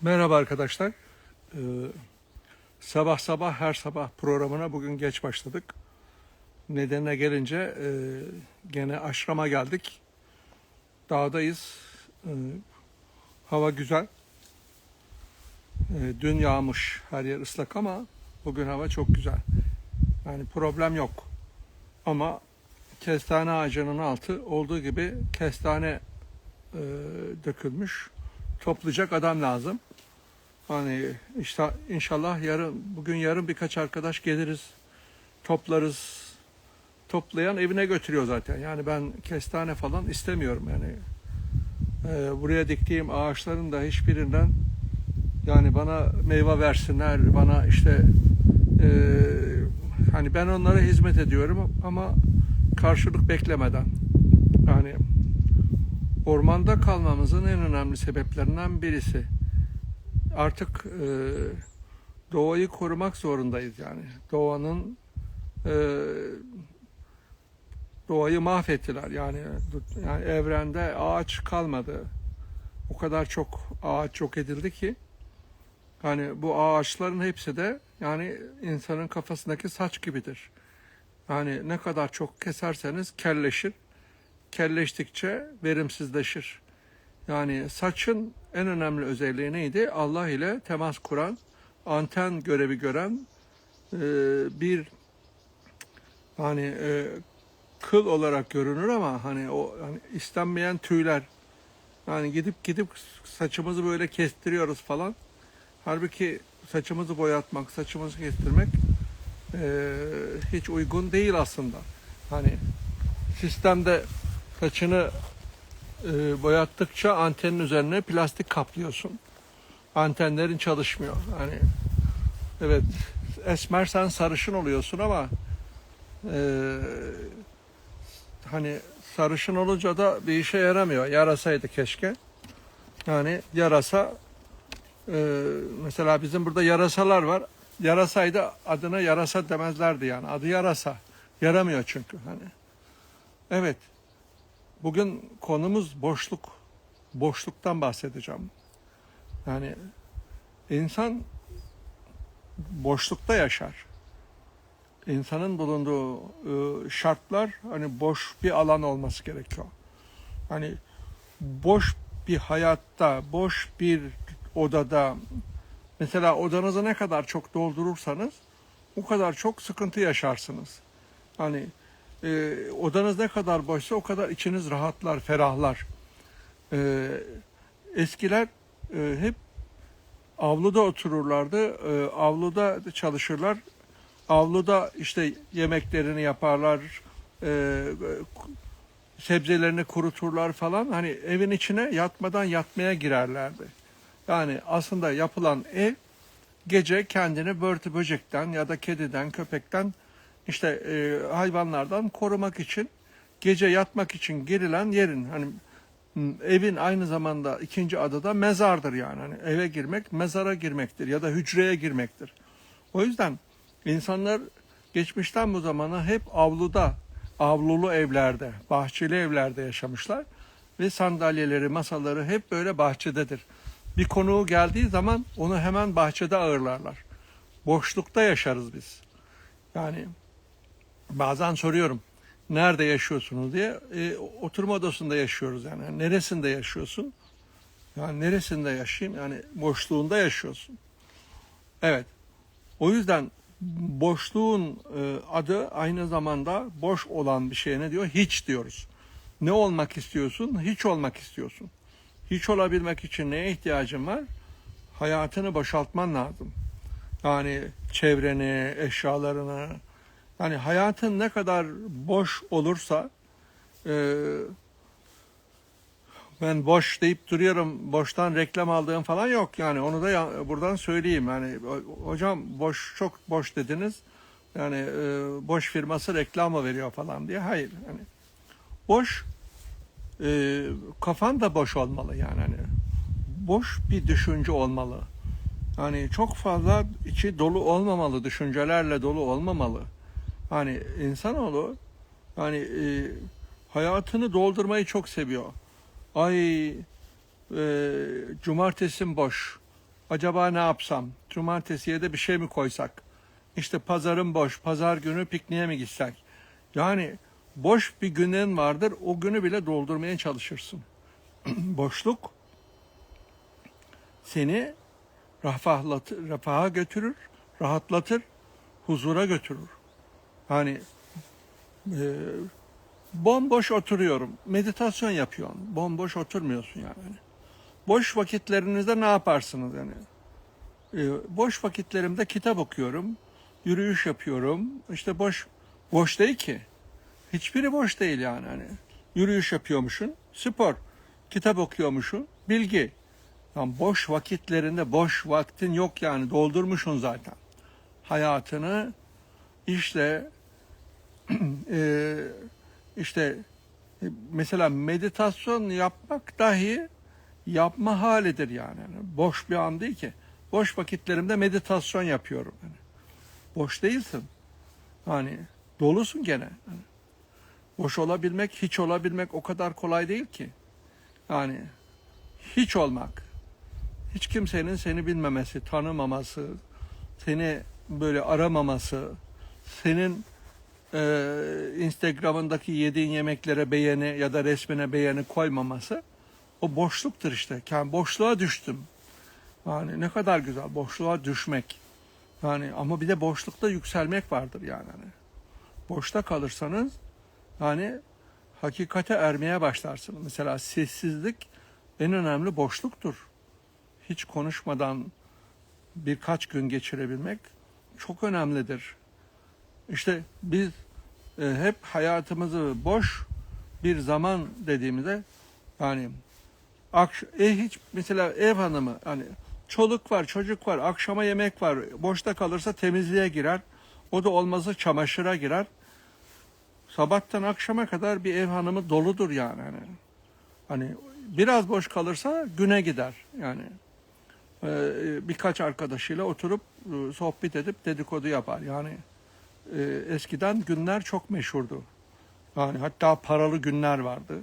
Merhaba arkadaşlar. Ee, sabah sabah her sabah programına bugün geç başladık. Nedenine gelince e, gene aşrama geldik. Dağdayız. Ee, hava güzel. Ee, dün yağmış her yer ıslak ama bugün hava çok güzel. Yani problem yok. Ama kestane ağacının altı olduğu gibi kestane e, dökülmüş. Toplayacak adam lazım. Hani işte inşallah yarın bugün yarın birkaç arkadaş geliriz. Toplarız. Toplayan evine götürüyor zaten. Yani ben kestane falan istemiyorum yani. Ee, buraya diktiğim ağaçların da hiçbirinden yani bana meyve versinler, bana işte e, hani ben onlara hizmet ediyorum ama karşılık beklemeden. Yani ormanda kalmamızın en önemli sebeplerinden birisi. Artık e, doğayı korumak zorundayız yani. Doğanın e, doğayı mahvettiler yani, yani evrende ağaç kalmadı. O kadar çok ağaç yok edildi ki hani bu ağaçların hepsi de yani insanın kafasındaki saç gibidir. Yani ne kadar çok keserseniz kelleşir kelleştikçe verimsizleşir. Yani saçın en önemli özelliği neydi? Allah ile temas kuran, anten görevi gören e, bir hani kıl olarak görünür ama hani o hani istenmeyen tüyler. Yani gidip gidip saçımızı böyle kestiriyoruz falan. Halbuki saçımızı boyatmak, saçımızı kestirmek e, hiç uygun değil aslında. Hani sistemde saçını e, boyattıkça antenin üzerine plastik kaplıyorsun. Antenlerin çalışmıyor. Hani evet esmersen sarışın oluyorsun ama e, hani sarışın olunca da bir işe yaramıyor. Yarasaydı keşke. Yani yarasa e, mesela bizim burada yarasalar var. Yarasaydı adına yarasa demezlerdi yani. Adı yarasa. Yaramıyor çünkü hani. Evet. Bugün konumuz boşluk. Boşluktan bahsedeceğim. Yani insan boşlukta yaşar. İnsanın bulunduğu e, şartlar hani boş bir alan olması gerekiyor. Hani boş bir hayatta, boş bir odada mesela odanızı ne kadar çok doldurursanız o kadar çok sıkıntı yaşarsınız. Hani e, odanız ne kadar boşsa o kadar içiniz rahatlar, ferahlar. E, eskiler e, hep avluda otururlardı, e, avluda çalışırlar. Avluda işte yemeklerini yaparlar, e, sebzelerini kuruturlar falan. Hani evin içine yatmadan yatmaya girerlerdi. Yani aslında yapılan ev gece kendini börtü böcekten ya da kediden, köpekten işte e, hayvanlardan korumak için gece yatmak için girilen yerin hani evin aynı zamanda ikinci adı da mezardır yani. Hani eve girmek mezara girmektir ya da hücreye girmektir. O yüzden insanlar geçmişten bu zamana hep avluda, avlulu evlerde, bahçeli evlerde yaşamışlar ve sandalyeleri, masaları hep böyle bahçededir. Bir konuğu geldiği zaman onu hemen bahçede ağırlarlar. Boşlukta yaşarız biz. Yani bazen soruyorum nerede yaşıyorsunuz diye. E, oturma odasında yaşıyoruz yani. yani. Neresinde yaşıyorsun? Yani neresinde yaşayayım? Yani boşluğunda yaşıyorsun. Evet. O yüzden boşluğun e, adı aynı zamanda boş olan bir şey ne diyor? Hiç diyoruz. Ne olmak istiyorsun? Hiç olmak istiyorsun. Hiç olabilmek için neye ihtiyacın var? Hayatını boşaltman lazım. Yani çevreni, eşyalarını, yani hayatın ne kadar boş olursa e, ben boş deyip duruyorum. Boştan reklam aldığım falan yok. Yani onu da ya- buradan söyleyeyim. Yani hocam boş çok boş dediniz. Yani e, boş firması reklam veriyor falan diye. Hayır. Yani boş e, kafan da boş olmalı yani. Hani boş bir düşünce olmalı. Yani çok fazla içi dolu olmamalı, düşüncelerle dolu olmamalı. Hani insanoğlu hani e, hayatını doldurmayı çok seviyor. Ay e, cumartesim boş, Acaba ne yapsam? Cumartesiye de bir şey mi koysak? İşte pazarın boş, pazar günü pikniğe mi gitsek? Yani boş bir günün vardır, o günü bile doldurmaya çalışırsın. Boşluk seni refahlatır, refaha götürür, rahatlatır, huzura götürür. Hani e, bomboş oturuyorum, meditasyon yapıyorsun, bomboş oturmuyorsun yani. Boş vakitlerinizde ne yaparsınız yani? E, boş vakitlerimde kitap okuyorum, yürüyüş yapıyorum. İşte boş boş değil ki. Hiçbiri boş değil yani hani. Yürüyüş yapıyormuşsun, spor, kitap okuyormuşsun, bilgi. Yani boş vakitlerinde boş vaktin yok yani doldurmuşsun zaten. Hayatını işte e, işte mesela meditasyon yapmak dahi yapma halidir yani. Yani Boş bir an değil ki. Boş vakitlerimde meditasyon yapıyorum. Yani. Boş değilsin. Hani dolusun gene. Yani boş olabilmek, hiç olabilmek o kadar kolay değil ki. Yani hiç olmak. Hiç kimsenin seni bilmemesi, tanımaması, seni böyle aramaması, senin e, Instagram'ındaki yediğin yemeklere beğeni ya da resmine beğeni koymaması o boşluktur işte. Yani boşluğa düştüm. Yani ne kadar güzel boşluğa düşmek. Yani ama bir de boşlukta yükselmek vardır yani. Hani boşta kalırsanız yani hakikate ermeye başlarsınız. Mesela sessizlik en önemli boşluktur. Hiç konuşmadan birkaç gün geçirebilmek çok önemlidir. İşte biz e, hep hayatımızı boş bir zaman dediğimizde yani akş e, hiç mesela ev hanımı hani çoluk var, çocuk var, akşama yemek var. Boşta kalırsa temizliğe girer. O da olmazsa çamaşıra girer. Sabahtan akşama kadar bir ev hanımı doludur yani. Hani, hani biraz boş kalırsa güne gider yani. Ee, birkaç arkadaşıyla oturup e, sohbet edip dedikodu yapar. Yani e, eskiden günler çok meşhurdu. Yani hatta paralı günler vardı.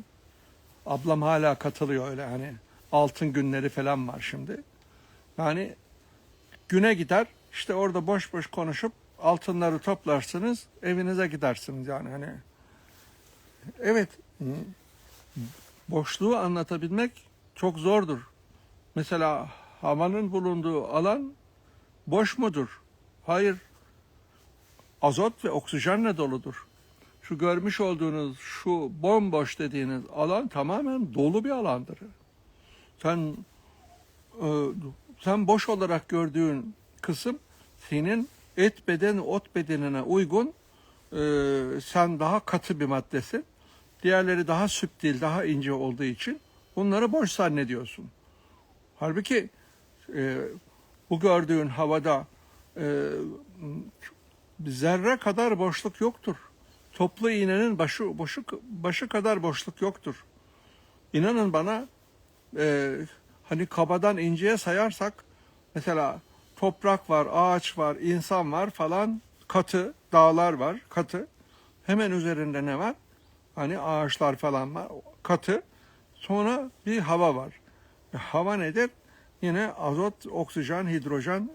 Ablam hala katılıyor öyle hani altın günleri falan var şimdi. Yani güne gider işte orada boş boş konuşup altınları toplarsınız evinize gidersiniz yani hani. Evet boşluğu anlatabilmek çok zordur. Mesela havanın bulunduğu alan boş mudur? Hayır. Azot ve oksijenle doludur. Şu görmüş olduğunuz şu bomboş dediğiniz alan tamamen dolu bir alandır. Sen e, sen boş olarak gördüğün kısım senin et bedeni ot bedenine uygun e, sen daha katı bir maddesin. Diğerleri daha süptil, daha ince olduğu için bunları boş zannediyorsun. Halbuki e, bu gördüğün havada e, zerre kadar boşluk yoktur. Toplu iğnenin başı, başı, başı kadar boşluk yoktur. İnanın bana e, hani kabadan inceye sayarsak mesela toprak var, ağaç var, insan var falan katı, dağlar var katı. Hemen üzerinde ne var? Hani ağaçlar falan var katı. Sonra bir hava var. E, hava nedir? Yine azot, oksijen, hidrojen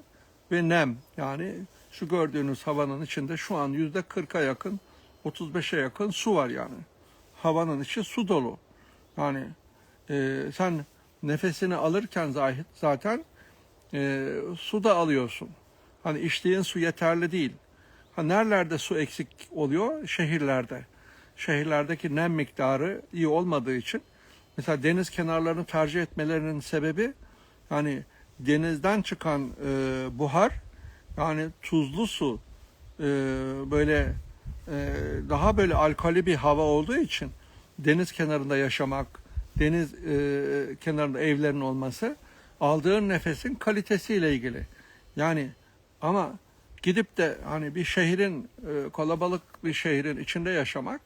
ve nem. Yani şu gördüğünüz havanın içinde şu an yüzde 40'a yakın, 35'e yakın su var yani. Havanın içi su dolu. Yani e, sen nefesini alırken zaten e, su da alıyorsun. Hani içtiğin su yeterli değil. Ha, nerelerde su eksik oluyor? Şehirlerde. Şehirlerdeki nem miktarı iyi olmadığı için mesela deniz kenarlarını tercih etmelerinin sebebi yani denizden çıkan e, buhar yani tuzlu su e, böyle e, daha böyle alkali bir hava olduğu için deniz kenarında yaşamak, deniz e, kenarında evlerin olması aldığın nefesin kalitesiyle ilgili. Yani ama gidip de hani bir şehrin e, kalabalık bir şehrin içinde yaşamak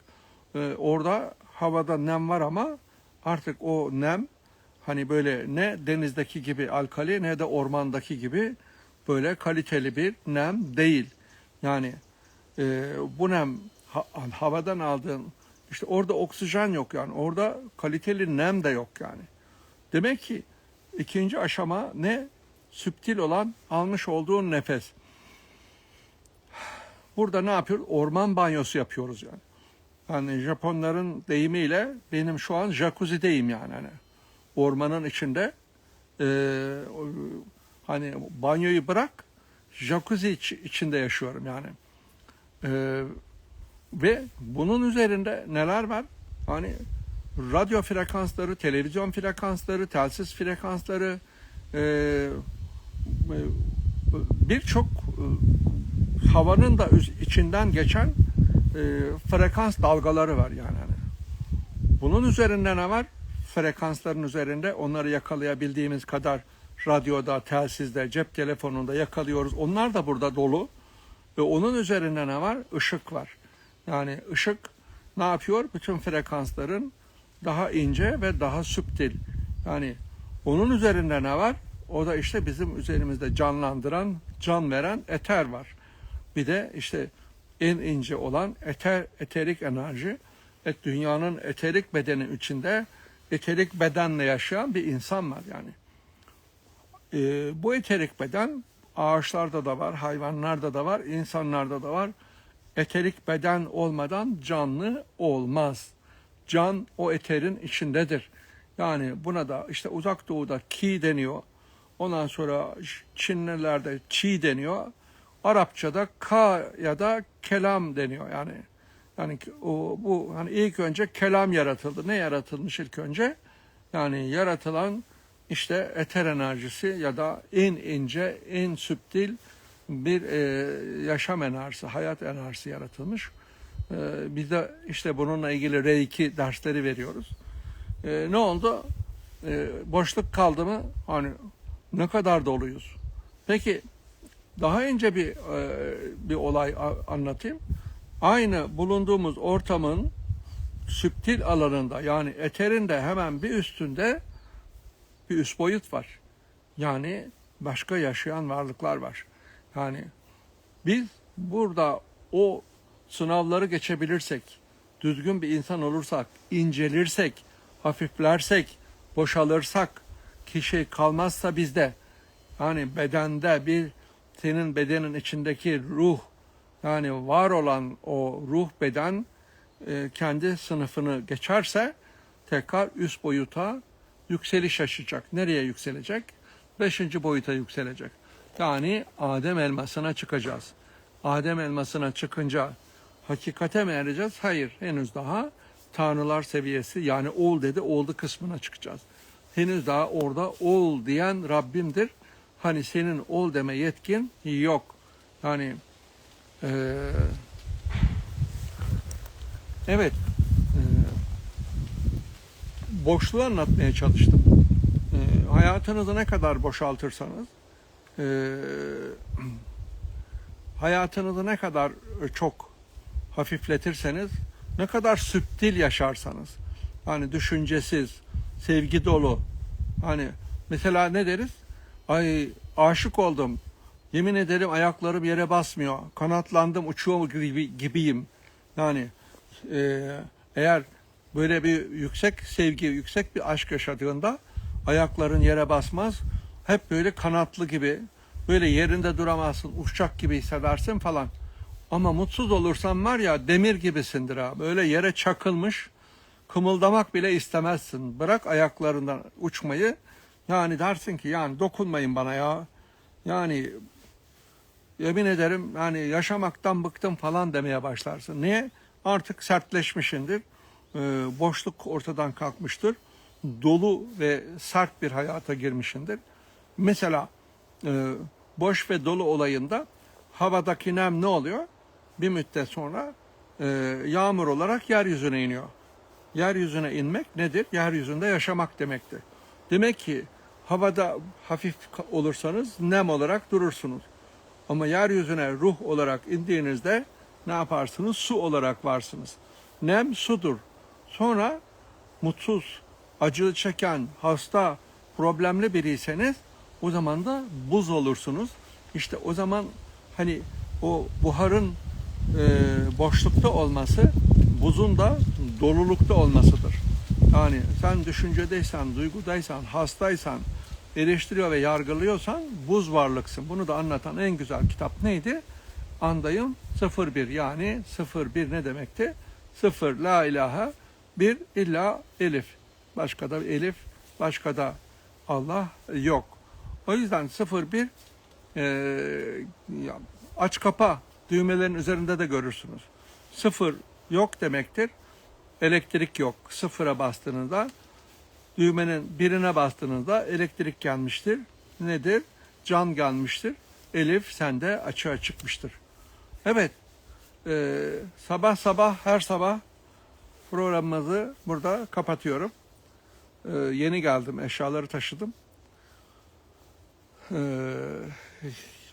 e, orada havada nem var ama artık o nem hani böyle ne denizdeki gibi alkali ne de ormandaki gibi böyle kaliteli bir nem değil. Yani e, bu nem ha, havadan aldığın işte orada oksijen yok yani orada kaliteli nem de yok yani. Demek ki ikinci aşama ne? süptil olan almış olduğun nefes. Burada ne yapıyoruz? Orman banyosu yapıyoruz yani. Yani Japonların deyimiyle benim şu an jacuzzi'deyim yani. Hani ormanın içinde e, hani banyoyu bırak jacuzzi iç- içinde yaşıyorum yani. E, ve bunun üzerinde neler var? Hani radyo frekansları, televizyon frekansları, telsiz frekansları, e, birçok e, havanın da içinden geçen e, frekans dalgaları var yani. Hani. Bunun üzerinde ne var? Frekansların üzerinde onları yakalayabildiğimiz kadar radyoda, telsizde, cep telefonunda yakalıyoruz. Onlar da burada dolu. Ve onun üzerinde ne var? Işık var. Yani ışık ne yapıyor? Bütün frekansların daha ince ve daha süptil. Yani onun üzerinde ne var? O da işte bizim üzerimizde canlandıran, can veren eter var. Bir de işte en ince olan eter, eterik enerji. Et dünyanın eterik bedeni içinde eterik bedenle yaşayan bir insan var yani. Ee, bu eterik beden ağaçlarda da var, hayvanlarda da var, insanlarda da var. Eterik beden olmadan canlı olmaz. Can o eterin içindedir. Yani buna da işte uzak doğuda ki deniyor. Ondan sonra Çinlilerde çi deniyor. Arapçada ka ya da kelam deniyor yani. Yani o bu hani ilk önce kelam yaratıldı. Ne yaratılmış ilk önce? Yani yaratılan işte eter enerjisi ya da en ince, en süptil bir e, yaşam enerjisi, hayat enerjisi yaratılmış. E, biz de işte bununla ilgili Reiki dersleri veriyoruz. E, ne oldu? E, boşluk kaldı mı? Hani ne kadar doluyuz? Peki daha ince bir e, bir olay anlatayım. Aynı bulunduğumuz ortamın süptil alanında yani eterin de hemen bir üstünde bir üst boyut var. Yani başka yaşayan varlıklar var. Yani biz burada o sınavları geçebilirsek, düzgün bir insan olursak, incelirsek, hafiflersek, boşalırsak, kişi kalmazsa bizde, yani bedende bir senin bedenin içindeki ruh, yani var olan o ruh beden e, kendi sınıfını geçerse tekrar üst boyuta yükseliş yaşayacak. Nereye yükselecek? Beşinci boyuta yükselecek. Yani Adem elmasına çıkacağız. Adem elmasına çıkınca hakikate mi ereceğiz? Hayır, henüz daha tanrılar seviyesi yani ol dedi, oldu kısmına çıkacağız. Henüz daha orada ol diyen Rabbimdir. Hani senin ol deme yetkin yok. Yani eee, evet boşluğu anlatmaya çalıştım. Eee, hayatınızı ne kadar boşaltırsanız eee, hayatınızı ne kadar çok hafifletirseniz ne kadar süptil yaşarsanız hani düşüncesiz, sevgi dolu hani mesela ne deriz? Ay aşık oldum. Yemin ederim ayaklarım yere basmıyor. Kanatlandım uçuyor gibi, gibiyim. Yani e, eğer böyle bir yüksek sevgi, yüksek bir aşk yaşadığında ayakların yere basmaz. Hep böyle kanatlı gibi, böyle yerinde duramazsın, uçacak gibi hissedersin falan. Ama mutsuz olursan var ya demir gibisindir ha. Böyle yere çakılmış, kımıldamak bile istemezsin. Bırak ayaklarından uçmayı. Yani dersin ki yani dokunmayın bana ya. Yani yemin ederim yani yaşamaktan bıktım falan demeye başlarsın. Niye? Artık sertleşmişindir. Ee, boşluk ortadan kalkmıştır. Dolu ve sert bir hayata girmişindir. Mesela e, boş ve dolu olayında havadaki nem ne oluyor? Bir müddet sonra e, yağmur olarak yeryüzüne iniyor. Yeryüzüne inmek nedir? Yeryüzünde yaşamak demektir. Demek ki havada hafif olursanız nem olarak durursunuz. Ama yeryüzüne ruh olarak indiğinizde ne yaparsınız? Su olarak varsınız. Nem sudur. Sonra mutsuz, acı çeken, hasta, problemli biriyseniz o zaman da buz olursunuz. İşte o zaman hani o buharın e, boşlukta olması buzun da dolulukta olmasıdır. Yani sen düşüncedeysen, duygudaysan, hastaysan, eleştiriyor ve yargılıyorsan buz varlıksın. Bunu da anlatan en güzel kitap neydi? Andayım 01 yani 01 ne demekti? 0 la ilahe bir illa elif. Başka da elif, başka da Allah yok. O yüzden 01 e, aç kapa düğmelerin üzerinde de görürsünüz. Sıfır yok demektir. Elektrik yok. Sıfıra bastığınızda düğmenin birine bastığınızda elektrik gelmiştir. Nedir? Can gelmiştir. Elif sende açığa çıkmıştır. Evet. e, sabah sabah her sabah programımızı burada kapatıyorum. E, yeni geldim. Eşyaları taşıdım. E,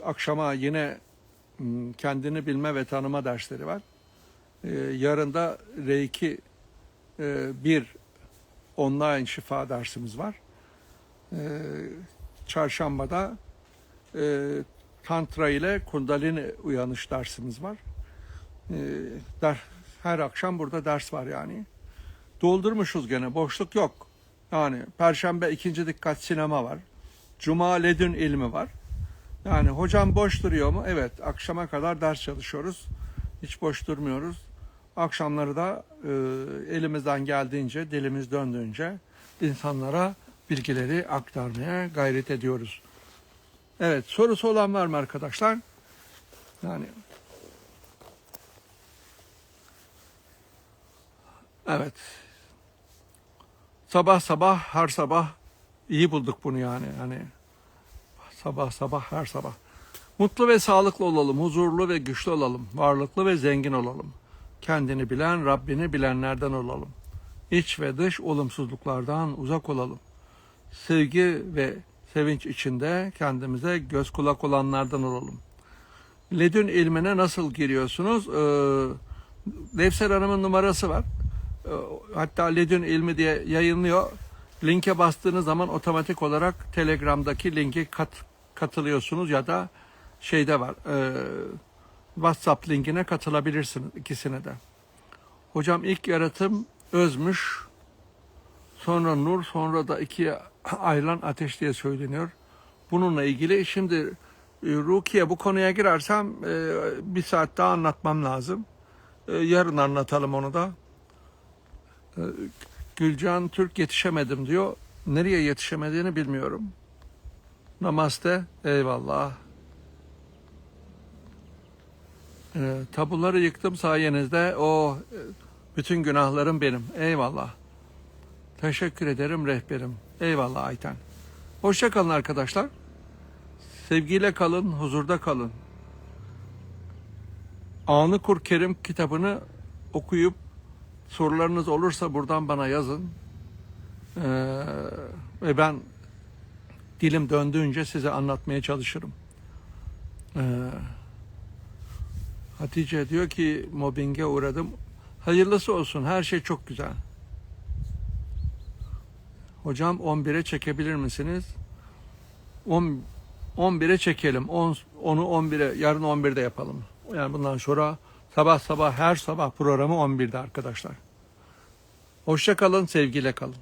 akşama yine m, kendini bilme ve tanıma dersleri var. E, yarın da R2 e, bir online şifa dersimiz var. E, çarşambada e, Tantra ile Kundalini uyanış dersimiz var. E, der, her akşam burada ders var yani. Doldurmuşuz gene, boşluk yok. Yani Perşembe ikinci dikkat sinema var. Cuma ledün ilmi var. Yani hocam boş duruyor mu? Evet, akşama kadar ders çalışıyoruz. Hiç boş durmuyoruz. Akşamları da e, elimizden geldiğince, dilimiz döndüğünce insanlara bilgileri aktarmaya gayret ediyoruz. Evet, sorusu olan var mı arkadaşlar? Yani Evet. Sabah sabah her sabah iyi bulduk bunu yani. Hani sabah sabah her sabah. Mutlu ve sağlıklı olalım, huzurlu ve güçlü olalım, varlıklı ve zengin olalım. Kendini bilen, Rabbini bilenlerden olalım. İç ve dış olumsuzluklardan uzak olalım. Sevgi ve sevinç içinde kendimize göz kulak olanlardan olalım. Ledün ilmine nasıl giriyorsunuz? Ee, Nevser Hanım'ın numarası var. Ee, Hatta Ledün ilmi diye yayınlıyor. Linke bastığınız zaman otomatik olarak Telegram'daki linke kat, katılıyorsunuz ya da şeyde var. e, WhatsApp linkine katılabilirsiniz ikisine de. Hocam ilk yaratım özmüş. Sonra nur, sonra da ikiye ayrılan ateş diye söyleniyor. Bununla ilgili şimdi e, Rukiye bu konuya girersem e, bir saat daha anlatmam lazım. E, Yarın anlatalım onu da. E, Gülcan Türk yetişemedim diyor. Nereye yetişemediğini bilmiyorum. Namaste. Eyvallah. E, tabuları yıktım sayenizde. O e, bütün günahlarım benim. Eyvallah. Teşekkür ederim rehberim. Eyvallah Ayten. Hoşça kalın arkadaşlar. Sevgiyle kalın, huzurda kalın. Anı Kur Kerim kitabını okuyup sorularınız olursa buradan bana yazın. Ee, ve ben dilim döndüğünce size anlatmaya çalışırım. Ee, Hatice diyor ki mobbinge uğradım. Hayırlısı olsun her şey çok güzel. Hocam 11'e çekebilir misiniz? 10 11'e çekelim. 10 onu 11'e yarın 11'de yapalım. Yani bundan sonra sabah sabah her sabah programı 11'de arkadaşlar. Hoşça kalın, sevgiyle kalın.